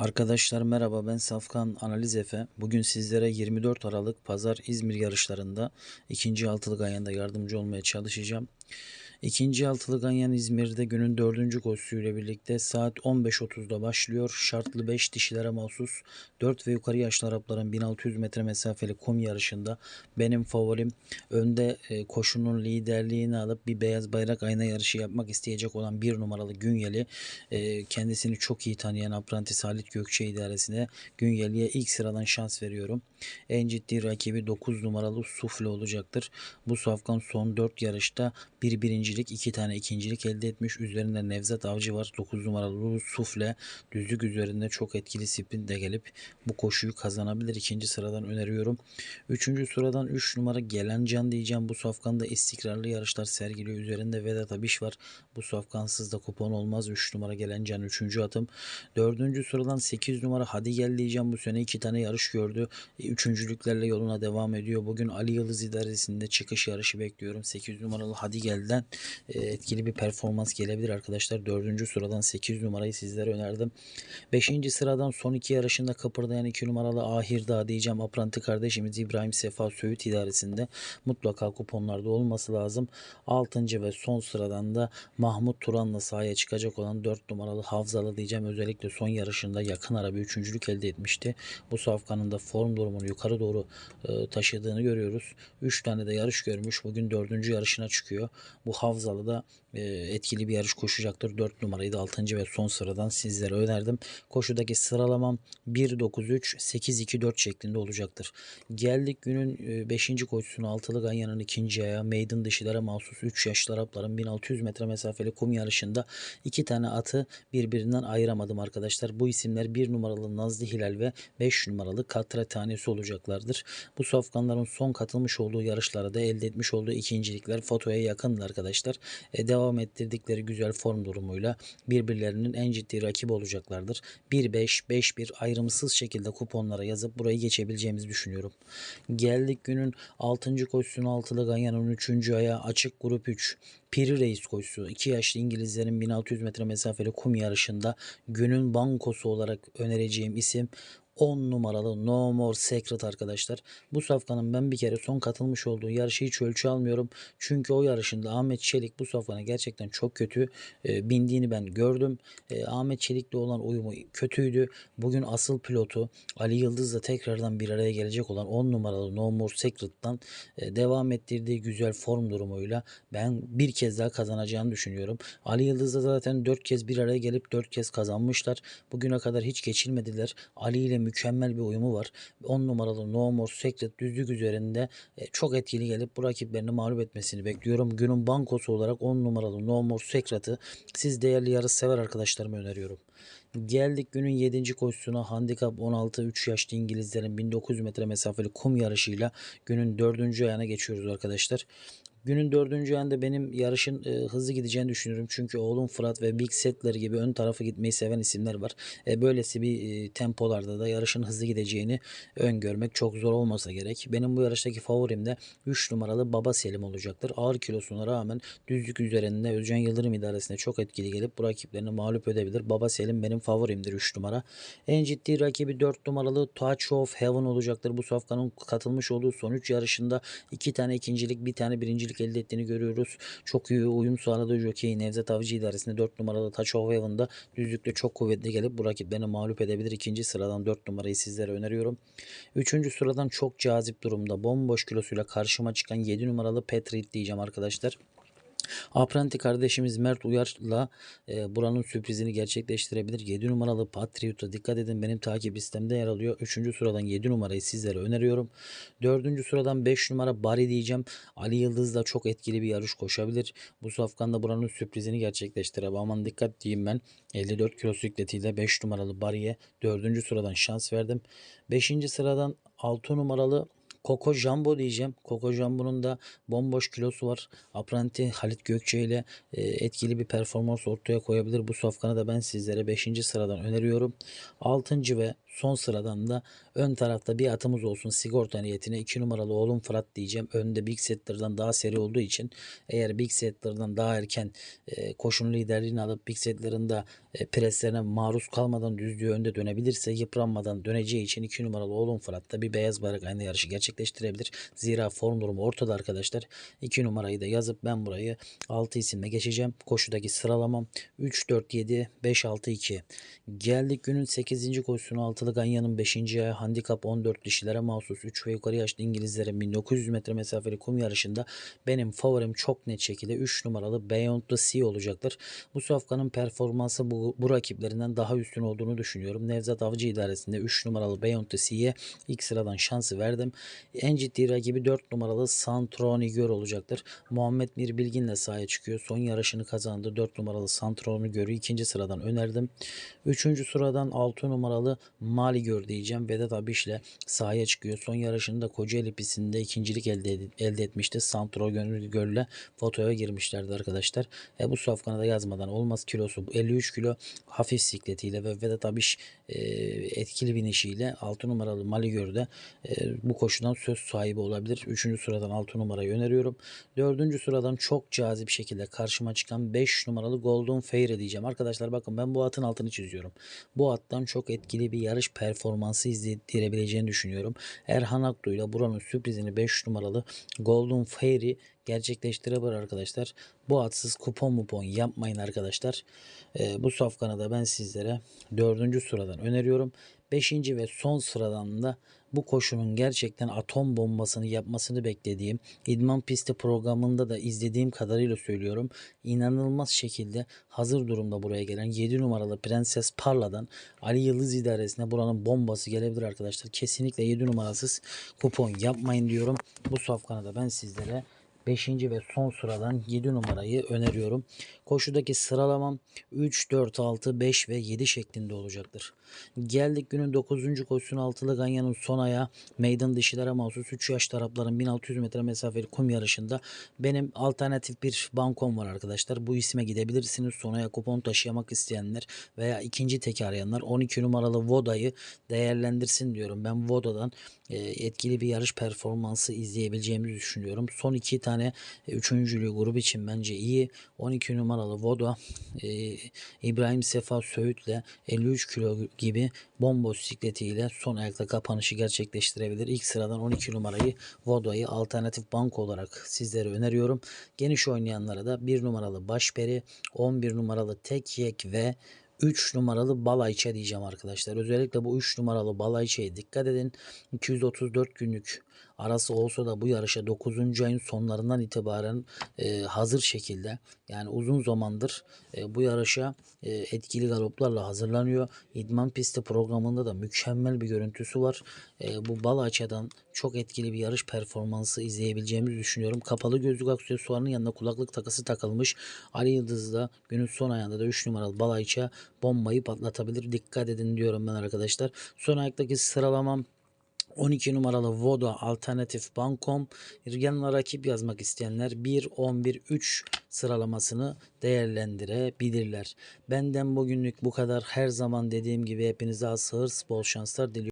Arkadaşlar merhaba ben Safkan Analiz Efe. Bugün sizlere 24 Aralık Pazar İzmir yarışlarında ikinci altılı Ganyan'da yardımcı olmaya çalışacağım. İkinci altılı Ganyan İzmir'de günün dördüncü koşusuyla birlikte saat 15.30'da başlıyor. Şartlı 5 dişilere mahsus 4 ve yukarı yaşlı Arapların 1600 metre mesafeli kum yarışında benim favorim önde e, koşunun liderliğini alıp bir beyaz bayrak ayna yarışı yapmak isteyecek olan bir numaralı Günyeli e, kendisini çok iyi tanıyan aprantis Halit Gökçe idaresine Günyeli'ye ilk sıradan şans veriyorum. En ciddi rakibi 9 numaralı Sufle olacaktır. Bu safkan son 4 yarışta bir birincilik, iki tane ikincilik elde etmiş. Üzerinde Nevzat Avcı var. 9 numaralı Sufle düzlük üzerinde çok etkili sprintle gelip bu koşuyu kazanabilir. İkinci sıradan öneriyorum. Üçüncü sıradan 3 numara Gelen Can diyeceğim. Bu safkanda istikrarlı yarışlar sergiliyor. Üzerinde Vedat Abiş var. Bu safkansız da kupon olmaz. 3 numara Gelen Can 3. atım. Dördüncü sıradan 8 numara Hadi Gel diyeceğim. Bu sene iki tane yarış gördü. E, Üçüncülüklerle yoluna devam ediyor. Bugün Ali Yıldız idaresinde çıkış yarışı bekliyorum. 8 numaralı Hadi Gel'den etkili bir performans gelebilir arkadaşlar. Dördüncü sıradan 8 numarayı sizlere önerdim. Beşinci sıradan son iki yarışında kıpırdayan 2 numaralı Ahir Dağ diyeceğim. Apranti kardeşimiz İbrahim Sefa Söğüt idaresinde mutlaka kuponlarda olması lazım. Altıncı ve son sıradan da Mahmut Turan'la sahaya çıkacak olan 4 numaralı Havzalı diyeceğim. Özellikle son yarışında yakın ara bir üçüncülük elde etmişti. Bu safkanın da form durumunu yukarı doğru e, taşıdığını görüyoruz. 3 tane de yarış görmüş. Bugün dördüncü yarışına çıkıyor. Bu Havzalı da e, etkili bir yarış koşacaktır. 4 numarayı da 6. ve son sıradan sizlere önerdim. Koşudaki sıralamam 1-9-3, 8-2-4 şeklinde olacaktır. Geldik günün 5. koşusuna altılı Ganyan'ın ikinci ayağı Maiden dişilere mahsus 3 yaşlı Arapların 1600 metre mesafeli kum yarışında iki tane atı birbirinden ayıramadım arkadaşlar. Bu isimler 1 numaralı Nazlı Hilal ve 5 numaralı Katra tanesi olacaklardır. Bu safkanların son katılmış olduğu yarışlarda da elde etmiş olduğu ikincilikler fotoya yakındı arkadaşlar. E, devam ettirdikleri güzel form durumuyla birbirlerinin en ciddi rakibi olacaklardır. 1-5, 5-1 ayrımsız şekilde kuponlara yazıp burayı geçebileceğimizi düşünüyorum. Geldik günün 6. koşusuna altılı Ganyan'ın 3. ayağı açık grup 3. Piri Reis koşusu 2 yaşlı İngilizlerin 1600 metre mesafeli kum yarışında günün bankosu olarak önereceğim isim 10 numaralı No More Secret arkadaşlar. Bu safkanın ben bir kere son katılmış olduğu yarışı hiç ölçü almıyorum. Çünkü o yarışında Ahmet Çelik bu safkana gerçekten çok kötü e, bindiğini ben gördüm. E, Ahmet Çelik'le olan uyumu kötüydü. Bugün asıl pilotu Ali Yıldız'la tekrardan bir araya gelecek olan 10 numaralı No More Secret'tan e, devam ettirdiği güzel form durumuyla ben bir kez daha kazanacağını düşünüyorum. Ali Yıldız'la zaten 4 kez bir araya gelip 4 kez kazanmışlar. Bugüne kadar hiç geçilmediler. Ali ile mükemmel bir uyumu var. 10 numaralı No More Secret düzlük üzerinde e, çok etkili gelip bu rakiplerini mağlup etmesini bekliyorum. Günün bankosu olarak 10 numaralı No More Secret'ı siz değerli yarış sever arkadaşlarıma öneriyorum. Geldik günün 7. koşusuna handikap 16 3 yaşlı İngilizlerin 1900 metre mesafeli kum yarışıyla günün 4. ayağına geçiyoruz arkadaşlar. Günün dördüncü ayında benim yarışın e, hızlı gideceğini düşünüyorum. Çünkü oğlum Fırat ve Big Setler gibi ön tarafa gitmeyi seven isimler var. E, böylesi bir e, tempolarda da yarışın hızlı gideceğini öngörmek çok zor olmasa gerek. Benim bu yarıştaki favorim de 3 numaralı Baba Selim olacaktır. Ağır kilosuna rağmen düzlük üzerinde Özcan Yıldırım idaresinde çok etkili gelip bu rakiplerini mağlup edebilir. Baba Selim benim favorimdir 3 numara. En ciddi rakibi 4 numaralı Touch of Heaven olacaktır. Bu safkanın katılmış olduğu son 3 yarışında 2 tane ikincilik bir tane birincilik elde ettiğini görüyoruz. Çok iyi uyum sağladığı jockey Nevzat Avcı idaresinde 4 numaralı Touch of Heaven'da düzlükte çok kuvvetli gelip bu rakiplerini mağlup edebilir. İkinci sıradan 4 numarayı sizlere öneriyorum. Üçüncü sıradan çok cazip durumda bomboş kilosuyla karşıma çıkan 7 numaralı Patriot diyeceğim arkadaşlar. Apranti kardeşimiz Mert Uyar'la e, buranın sürprizini gerçekleştirebilir. 7 numaralı Patriot'a dikkat edin benim takip listemde yer alıyor. 3. sıradan 7 numarayı sizlere öneriyorum. 4. sıradan 5 numara Bari diyeceğim. Ali Yıldız da çok etkili bir yarış koşabilir. Bu safkanda buranın sürprizini gerçekleştirebilir. Aman dikkat diyeyim ben. 54 kilo sikletiyle 5 numaralı Bari'ye 4. sıradan şans verdim. 5. sıradan 6 numaralı Coco Jumbo diyeceğim. Coco Jumbo'nun da bomboş kilosu var. Apranti Halit Gökçe ile e, etkili bir performans ortaya koyabilir. Bu safkanı da ben sizlere 5. sıradan öneriyorum. 6. ve Son sıradan da ön tarafta bir atımız olsun sigorta niyetine 2 numaralı oğlum Fırat diyeceğim. Önde Big Setter'dan daha seri olduğu için eğer Big Setter'dan daha erken e, koşunun liderliğini alıp Big Setter'ın da e, preslerine maruz kalmadan düzlüğü önde dönebilirse yıpranmadan döneceği için 2 numaralı oğlum Fırat da bir beyaz bayrak aynı yarışı gerçekleştirebilir. Zira form durumu ortada arkadaşlar. 2 numarayı da yazıp ben burayı 6 isimle geçeceğim. Koşudaki sıralamam 3, 4, 7, 5, 6, 2. Geldik günün 8. koşusunu altılı Ganya'nın 5. ayağı handikap 14 dişilere mahsus 3 ve yukarı yaşlı İngilizlere 1900 metre mesafeli kum yarışında benim favorim çok net şekilde 3 numaralı Beyond the Sea olacaktır. Bu safkanın performansı bu, bu rakiplerinden daha üstün olduğunu düşünüyorum. Nevzat Avcı idaresinde 3 numaralı Beyond the Sea'ye ilk sıradan şansı verdim. En ciddi rakibi 4 numaralı Santronigör olacaktır. Muhammed Mir Bilgin'le sahaya çıkıyor. Son yarışını kazandı. 4 numaralı Santronigör'ü ikinci sıradan önerdim. Üçüncü sıradan 6 numaralı Maligör diyeceğim. Vedat Abiş'le sahaya çıkıyor. Son yarışında Kocaeli pistinde ikincilik elde, elde etmişti. Santronigör'le fotoya girmişlerdi arkadaşlar. E, bu safkanı da yazmadan olmaz. Kilosu 53 kilo hafif sikletiyle ve Vedat Abiş e, etkili binişiyle 6 numaralı Maligör'de e, bu koşudan söz sahibi olabilir. 3. sıradan 6 numarayı öneriyorum. 4. sıradan çok cazip şekilde karşıma çıkan 5 numaralı Golden Fairy diyeceğim. Arkadaşlar bakın ben bu atın altını çiziyorum. Bu attan çok etkili bir yarış performansı izlettirebileceğini düşünüyorum. Erhan Aktu ile buranın sürprizini 5 numaralı Golden Fairy gerçekleştirebilir arkadaşlar. Bu atsız kupon mupon yapmayın arkadaşlar. Ee, bu safkanı da ben sizlere 4. sıradan öneriyorum. 5. ve son sıradan da bu koşunun gerçekten atom bombasını yapmasını beklediğim idman pisti programında da izlediğim kadarıyla söylüyorum. İnanılmaz şekilde hazır durumda buraya gelen 7 numaralı Prenses Parla'dan Ali Yıldız idaresine buranın bombası gelebilir arkadaşlar. Kesinlikle 7 numarasız kupon yapmayın diyorum. Bu safkanı da ben sizlere 5. ve son sıradan 7 numarayı öneriyorum. Koşudaki sıralamam 3, 4, 6, 5 ve 7 şeklinde olacaktır. Geldik günün 9. koşusuna altılı Ganya'nın son ayağı meydan dişilere mahsus 3 yaş tarafların 1600 metre mesafeli kum yarışında benim alternatif bir bankom var arkadaşlar. Bu isme gidebilirsiniz. Son aya kupon taşıyamak isteyenler veya ikinci teki arayanlar 12 numaralı Voda'yı değerlendirsin diyorum. Ben Voda'dan e, etkili bir yarış performansı izleyebileceğimizi düşünüyorum. Son iki tane e, üçüncülüğü grup için bence iyi. 12 numaralı Voda e, İbrahim Sefa Söğüt'le 53 kilo gibi bomboş sikletiyle son ayakta kapanışı gerçekleştirebilir. İlk sıradan 12 numarayı Voda'yı alternatif bank olarak sizlere öneriyorum. Geniş oynayanlara da 1 numaralı Başperi, 11 numaralı Tek Yek ve 3 numaralı Balayça diyeceğim arkadaşlar. Özellikle bu 3 numaralı Balayça'ya dikkat edin. 234 günlük arası olsa da bu yarışa 9. ayın sonlarından itibaren e, hazır şekilde yani uzun zamandır e, bu yarışa e, etkili galoplarla hazırlanıyor. İdman pisti programında da mükemmel bir görüntüsü var. E, bu Balayça'dan çok etkili bir yarış performansı izleyebileceğimizi düşünüyorum. Kapalı gözlük aksesuarının yanında kulaklık takısı takılmış. Ali Yıldız da günün son ayağında da 3 numaralı Balayça bombayı patlatabilir. Dikkat edin diyorum ben arkadaşlar. Son ayaktaki sıralamam 12 numaralı Voda Alternatif Bankom yanına rakip yazmak isteyenler 1 11 3 sıralamasını değerlendirebilirler. Benden bugünlük bu kadar. Her zaman dediğim gibi hepinize az hırs, bol şanslar diliyorum.